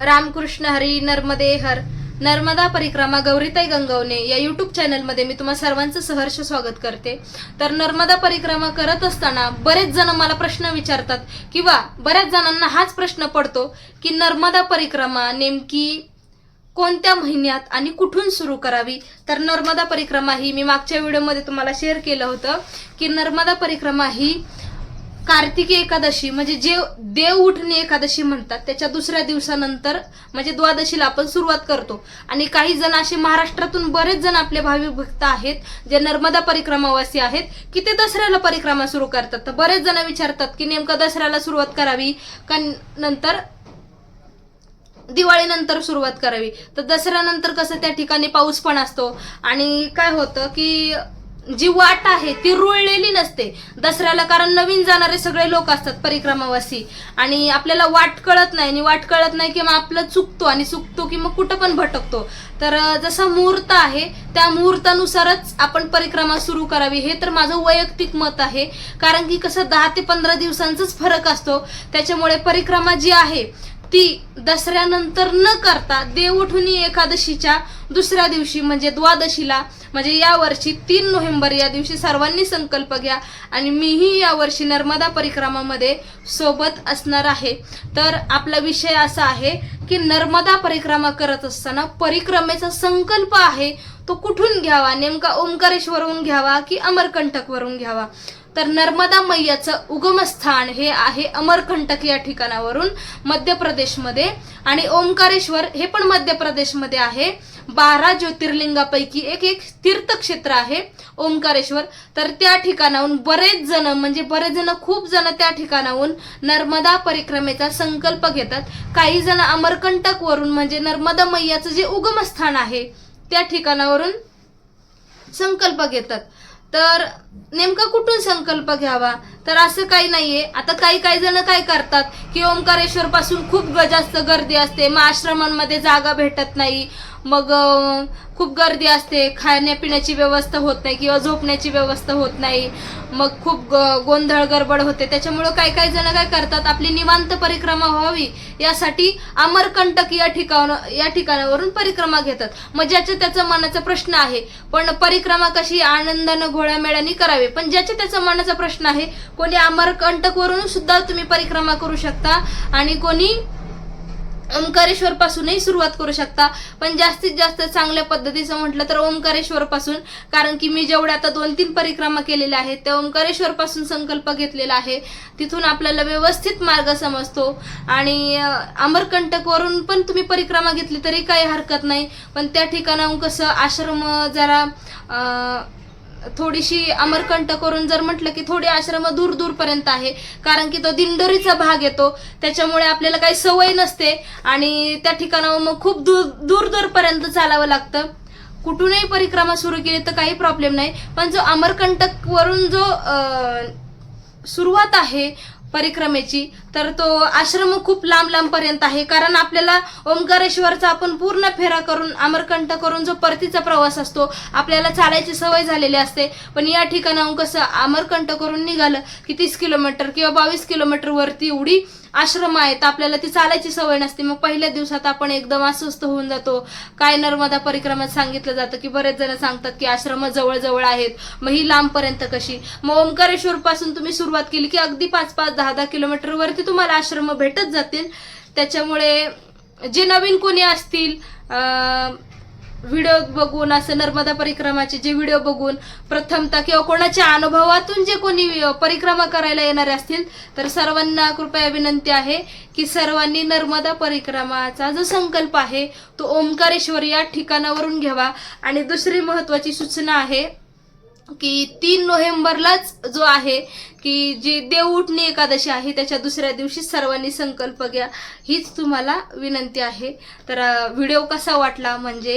रामकृष्ण हरी नर्मदे हर नर्मदा परिक्रमा गौरीताई गंगवणे या युट्यूब चॅनलमध्ये मी तुम्हा सर्वांचं सहर्ष स्वागत करते. तर नर्मदा परिक्रमा करत असताना बरेच जण मला प्रश्न विचारतात किंवा बऱ्याच जणांना हाच प्रश्न पडतो की नर्मदा परिक्रमा नेमकी कोणत्या महिन्यात आणि कुठून सुरू करावी? तर नर्मदा परिक्रमा ही मी मागच्या व्हिडिओमध्ये तुम्हाला शेअर केलं होतं की नर्मदा परिक्रमा ही कार्तिकी एकादशी म्हणजे जे देव उठणे एकादशी म्हणतात त्याच्या दुसऱ्या दिवसानंतर म्हणजे द्वादशीला आपण सुरुवात करतो. आणि काही जण असे महाराष्ट्रातून बरेच जण आपले भावी भक्त आहेत जे नर्मदा परिक्रमावासी आहेत की ते दसऱ्याला परिक्रमा सुरू करतात. तर बरेच जण विचारतात की नेमकं दसऱ्याला सुरुवात करावी का नंतर दिवाळीनंतर सुरुवात करावी? तर दसऱ्यानंतर कसं त्या ठिकाणी पाऊस पण असतो. आणि काय होतं की जी वाट आहे ती रुळलेली नसते. दसऱ्याला कारण नवीन जाणारे सगळे लोक असतात परिक्रमावासी. आणि आपल्याला वाट कळत नाही आणि वाट कळत नाही की मग आपलं चुकतो आणि चुकतो की मग कुठं पण भटकतो. तर जसा मुहूर्त आहे त्या मुहूर्तानुसारच आपण परिक्रमा सुरू करावी. हे तर माझं वैयक्तिक मत आहे. कारण की कसं दहा ते पंधरा दिवसांचाच फरक असतो. त्याच्यामुळे परिक्रमा जी आहे ती दसऱ्यानंतर न करता देवउठुनी एकादशीच्या दुसऱ्या दिवशी म्हणजे द्वादशीला म्हणजे या वर्षी तीन नोव्हेंबर या दिवशी सर्वांनी संकल्प घ्या. आणि मीही या वर्षी नर्मदा परिक्रमामध्ये सोबत असणार आहे. तर आपला विषय असा आहे की नर्मदा परिक्रमा करत असताना परिक्रमेचा संकल्प आहे तो कुठून घ्यावा? नेमका ओंकारेश्वरहून घ्यावा की अमरकंटकवरून घ्यावा? तर नर्मदा मैयाचं उगमस्थान हे आहे अमरकंटक या ठिकाणावरून मध्य प्रदेशमध्ये आणि ओंकारेश्वर हे पण मध्य प्रदेशमध्ये आहे. बारा ज्योतिर्लिंगापैकी एक एक तीर्थक्षेत्र आहे ओंकारेश्वर. तर त्या ठिकाणाहून बरेच जण म्हणजे बरेच जण खूप जण त्या ठिकाणाहून नर्मदा परिक्रमेचा संकल्प घेतात. काही जण अमरकंटक वरून म्हणजे नर्मदा मैयाचं जे उगमस्थान आहे त्या ठिकाणावरून संकल्प घेतात. तर नेमका कुठून संकल्प घ्यावा? तर असं काही नाहीये. आता काही काही जण काय करतात की ओंकारेश्वर पासून खूप ग- जास्त गर्दी असते. मग आश्रमांमध्ये जागा भेटत नाही. मग खूप गर्दी असते. खाण्यापिण्याची व्यवस्था होत नाही किंवा झोपण्याची व्यवस्था होत नाही. मग खूप ग- गोंधळ गडबड होते. त्याच्यामुळं काही काही जण काय करतात? आपली निवांत परिक्रमा व्हावी. यासाठी अमरकंटक या ठिकाण या ठिकाणावरून परिक्रमा घेतात. मग ज्याच्या त्याचा मनाचा प्रश्न आहे. पण परिक्रमा कशी? आनंदानं घोळ्यामेळ्याने करावी. पण ज्याच्या त्याचा मनाचा प्रश्न आहे कोणी अमरकंटक वरून सुद्धा तुम्ही परिक्रमा करू शकता आणि कोणी ओंकारेश्वर पासूनही सुरुवात करू शकता. पण जास्तीत जास्त चांगल्या पद्धतीचं म्हटलं तर ओंकारेश्वर पासून कारण की मी जेवढ्या आता दोन तीन परिक्रमा केलेल्या आहेत त्या ओंकारेश्वर पासून संकल्प घेतलेला आहे. तिथून आपल्याला व्यवस्थित मार्ग समजतो. आणि अमरकंटकवरून पण तुम्ही परिक्रमा घेतली तरी काही हरकत नाही. पण त्या ठिकाणाहून कसं आश्रम जरा थोडीशी अमरकंट करून जर म्हटलं की थोडी आश्रम दूर दूरपर्यंत आहे कारण की तो दिंडोरीचा भाग येतो त्याच्यामुळे आपल्याला काही सवय नसते आणि त्या ठिकाणावर मग खूप दूर दूर दूरपर्यंत चालावं लागतं. कुठूनही परिक्रमा सुरू केली तर काही प्रॉब्लेम नाही. पण जो अमरकंटकवरून जो सुरुवात आहे परिक्रमेची तर तो आश्रम खूप लांब लांब पर्यंत आहे. कारण आपल्याला ओंकारेश्वरचा आपण पूर्ण फेरा करून अमरकंठ करून जो परतीचा प्रवास असतो आपल्याला चालायची सवय झालेली असते. पण या ठिकाणाहून कसं अमरकंठ करून निघालं की तीस किलोमीटर किंवा बावीस किलोमीटर वरती एवढी आश्रम आहेत आपल्याला ती चालायची सवय नसते. मग पहिल्या दिवसात आपण एकदम अस्वस्थ होऊन जातो. काय नर्मदा परिक्रमात सांगितलं जातं की बरेच जण सांगतात की आश्रम जवळजवळ आहेत. मग ही लांबपर्यंत कशी? मग ओंकारेश्वर पासून तुम्ही सुरुवात केली की अगदी पाच पाच दहा दहा किलोमीटरवरती तुम्हाला आश्रम भेटत जातील. त्याच्यामुळे जे नवीन कोणी असतील अं, व्हिडिओ बघून असं नर्मदा परिक्रमाचे जे व्हिडिओ बघून प्रथमता किंवा कोणाच्या अनुभवातून जे कोणी परिक्रमा करायला येणारे असतील तर सर्वांना कृपया विनंती आहे की सर्वांनी नर्मदा परिक्रमाचा जो संकल्प आहे तो ओंकारेश्वर या ठिकाणावरून घ्यावा. आणि दुसरी महत्वाची सूचना आहे की तीन नोव्हेंबरलाच जो आहे की जी देवउठणी एकादशी आहे त्याच्या दुसऱ्या दिवशी सर्वांनी संकल्प घ्या हीच तुम्हाला विनंती आहे. तर व्हिडिओ कसा वाटला? म्हणजे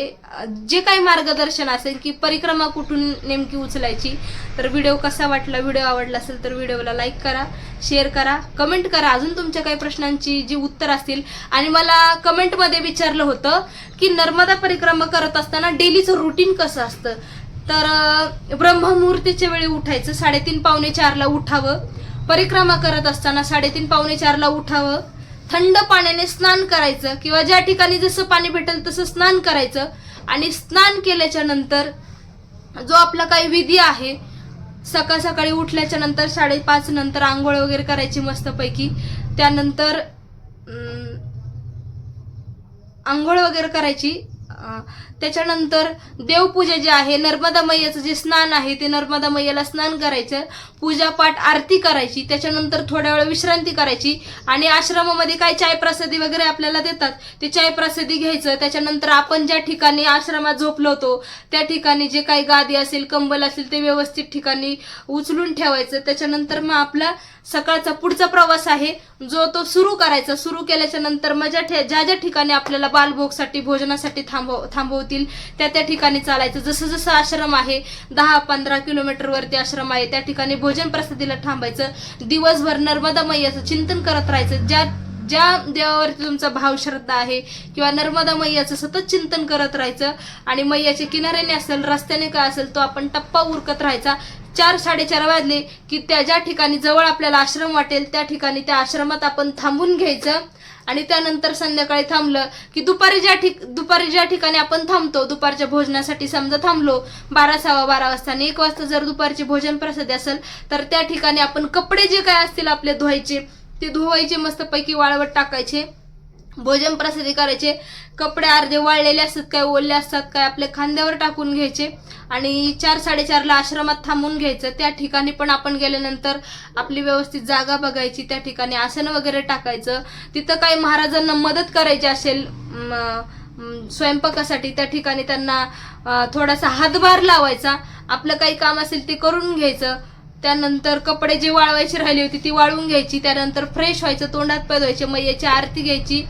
जे काही मार्गदर्शन असेल की परिक्रमा कुठून नेमकी उचलायची तर व्हिडिओ कसा वाटला व्हिडिओ आवडला असेल तर व्हिडिओला लाईक करा शेअर करा कमेंट करा. अजून तुमच्या काही प्रश्नांची जी उत्तर असतील आणि मला कमेंटमध्ये विचारलं होतं की नर्मदा परिक्रमा करत असताना डेलीचं रुटीन कसं असतं? तर ब्रह्ममुहूर्तीच्या वेळी उठायचं. साडेतीन पावणे चारला उठावं. परिक्रमा करत असताना साडेतीन पावणे चारला उठावं. थंड पाण्याने स्नान करायचं किंवा ज्या ठिकाणी जसं पाणी भेटेल तसं स्नान करायचं. आणि स्नान केल्याच्यानंतर जो आपला काही विधी आहे सकाळ सकाळी उठल्याच्या नंतर साडेपाच नंतर आंघोळ वगैरे करायची मस्तपैकी. त्यानंतर आंघोळ वगैरे करायची. त्याच्यानंतर देवपूजा जी आहे नर्मदा मैयाचं जे स्नान आहे ते नर्मदा मैयाला स्नान करायचं. पूजापाठ आरती करायची. त्याच्यानंतर थोड्या वेळ विश्रांती करायची. आणि आश्रमामध्ये काय चाय प्रसादी वगैरे आपल्याला देतात ते चाय प्रसादी घ्यायचं. त्याच्यानंतर आपण ज्या ठिकाणी आश्रमात झोपलो होतो त्या ठिकाणी जे काही गादी असेल कंबल असेल ते व्यवस्थित ठिकाणी उचलून ठेवायचं. त्याच्यानंतर मग आपला सकाळचा पुढचा प्रवास आहे जो तो सुरू करायचा. सुरू केल्याच्यानंतर मग ज्या ज्या ज्या ठिकाणी आपल्याला बालभोगसाठी भोजनासाठी थांब थांबव थांबवतील. त्या त्या ठिकाणी चालायचं. जसं जसं आश्रम आहे दहा पंधरा किलोमीटर वरती आश्रम आहे त्या ठिकाणी भोजन प्रसादीला थांबायचं. दिवसभर नर्मदा मैयाचं चिंतन करत राहायचं. ज्या ज्या देवावरती तुमचा भाव श्रद्धा आहे किंवा नर्मदा मैयाचं सतत चिंतन करत राहायचं आणि मैयाच्या किनाऱ्याने असेल रस्त्याने काय असेल तो आपण टप्पा उरकत राहायचा. चार साडेचार वाजले की त्या ज्या ठिकाणी जवळ आपल्याला आश्रम वाटेल त्या ठिकाणी त्या आश्रमात आपण थांबून घ्यायचं. आणि त्यानंतर संध्याकाळी थांबलं की दुपारी ज्या ठिक दुपारी ज्या ठिकाणी आपण थांबतो दुपारच्या भोजनासाठी समजा थांबलो बारा सव्वा बारा वाजता आणि एक वाजता जर दुपारची भोजन प्रसाद असेल तर त्या ठिकाणी आपण कपडे जे काय असतील आपले धुवायचे ते धुवायचे मस्तपैकी वाळवट टाकायचे. भोजन प्रसादी करायचे. कपडे अर्धे वाळलेले असतात काय ओले असतात काय आपल्या खांद्यावर टाकून घ्यायचे. आणि चार साडेचारला आश्रमात थांबून घ्यायचं. त्या ठिकाणी पण आपण गेल्यानंतर आपली व्यवस्थित जागा बघायची. त्या ठिकाणी आसन वगैरे टाकायचं. तिथं काही महाराजांना मदत करायची असेल स्वयंपाकासाठी त्या ठिकाणी त्यांना थोडासा हातभार लावायचा. आपलं काही काम असेल ते करून घ्यायचं. त्यानंतर कपडे जी वाळवायची राहिली होती ती वाळवून घ्यायची. त्यानंतर फ्रेश व्हायचं तोंडात पाय धुवायचे मैयाची आरती घ्यायची.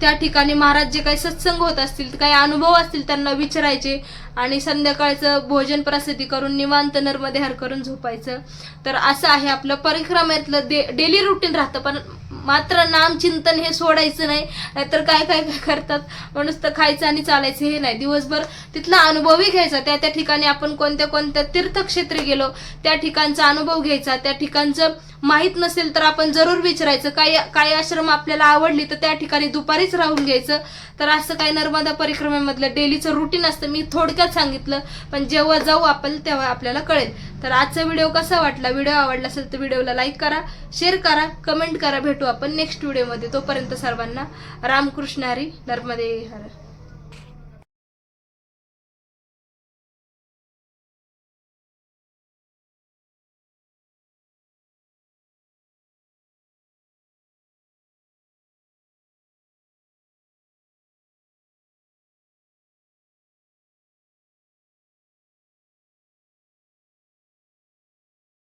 त्या ठिकाणी महाराज जे काही सत्संग होत असतील काही अनुभव असतील त्यांना विचारायचे आणि संध्याकाळचं भोजन प्रसिद्धी करून निवांत नर्मदे हर करून झोपायचं. तर असं आहे आपलं परिक्रमेतलं डे डेली रुटीन राहतं पण मात्र नाम चिंतन हे सोडायचं नाही. नाहीतर काय काय काय करतात? म्हणूनच तर खायचं आणि चालायचं हे नाही. दिवसभर तिथला अनुभवही घ्यायचा. त्या त्या ठिकाणी आपण कोणत्या कोणत्या तीर्थक्षेत्री गेलो त्या ठिकाणचा अनुभव घ्यायचा. त्या ठिकाणचं माहीत नसेल तर आपण जरूर विचारायचं. काही काही आश्रम आपल्याला आवडली तर त्या ठिकाणी दुपारीच राहून घ्यायचं. तर असं काही नर्मदा परिक्रमेमधलं डेलीचं रुटीन असतं मी थोडक्यात सांगितलं. पण जेव्हा जाऊ आपण तेव्हा आपल्याला कळेल. तर आजचा व्हिडिओ कसा वाटला? व्हिडिओ आवडला असेल तर व्हिडिओला लाईक करा शेअर करा कमेंट करा. भेटू आपण नेक्स्ट व्हिडिओमध्ये तोपर्यंत सर्वांना रामकृष्ण हरी नर्मदे हर.